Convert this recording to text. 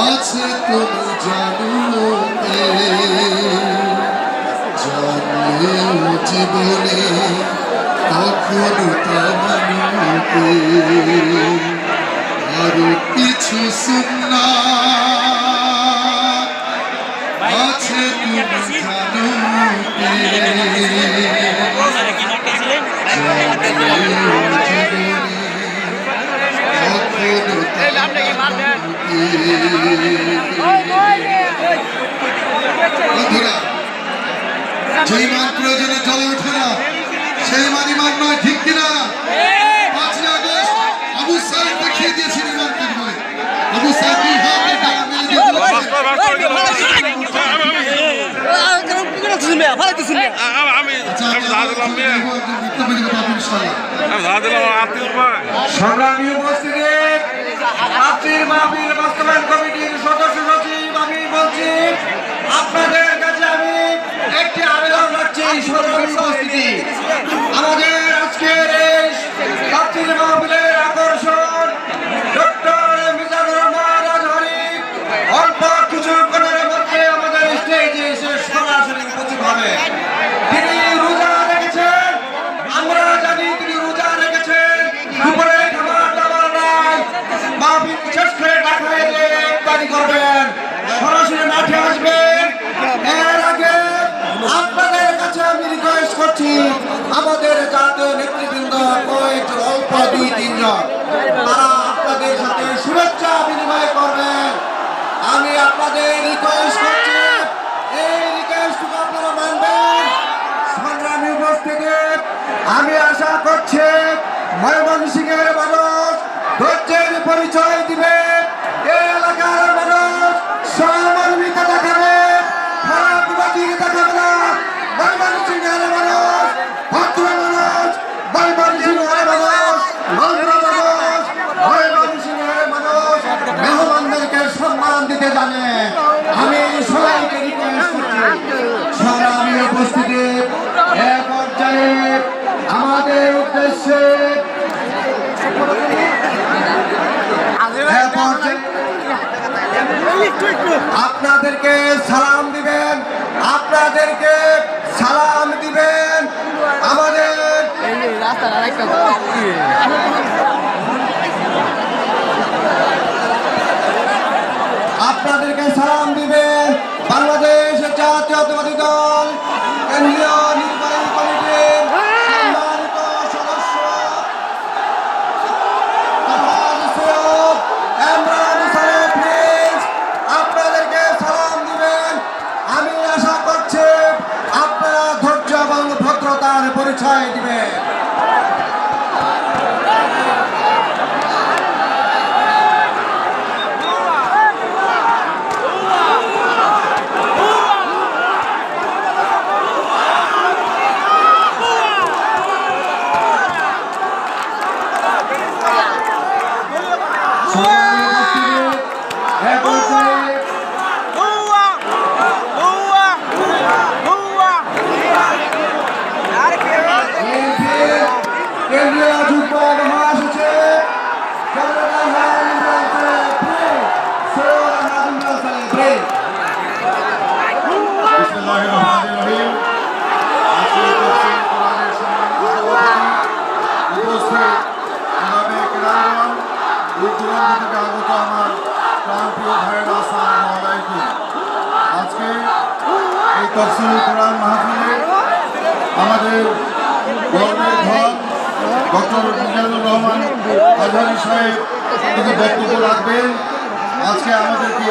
আছে তুমি জানো? জানলেও জীবনে কখনো তামানুকে আরও কিছু শুননা আছে? বন্ধুরা যেই মান প্রয়োজনে জলে আমি মেয়ে সংগ্রামী উপস্থিতি মাহফিল বাস্তবায়ন কমিটির সদস্য সচিব বলছি আপনাদের কাছে আমি একটি আবেদন রাখছি সংগ্রামী উপস্থিতি আমাদের আজকের করে করবেন। সরাসরি মাঠে আসবেন। এর আগে আপনাদের কাছে আমি রিকোয়েস্ট করছি, আমাদের জাতীয় নেতৃবৃন্দ কয়েকজন অল্প দুই তিনজন তারা আপনাদের সাথে শুভেচ্ছা বিনিময় করবেন। আমি আপনাদের রিকোয়েস্ট করছি, এই রিকোয়েস্টটুকু আপনারা মানবেন। সংগ্রামী উপস্থিতি, আমি আশা করছি ময়মনসিংহের মানুষ ধৈর্যের পরিচয় জানে, আমি সবাইকে রিকোয়েস্ট করছি। সংগ্রামী উপস্থিতি। এ পর্যায়ে আমাদের উদ্দেশ্যে আপনাদেরকে সালাম দিবেন, আপনাদেরকে সালাম দিবেন আমাদের আপনাদেরকে সালাম দিবেন বাংলাদেশ জাতীয়তাবাদী দল কেন্দ্রীয় Bye. তফসিল কোরআন মাহফিলে আমাদের গর্বের ধন ডক্টর মিজানুর রহমান আজহারি সাহেব কিছু বক্তব্য রাখবেন। আজকে আমাদেরকে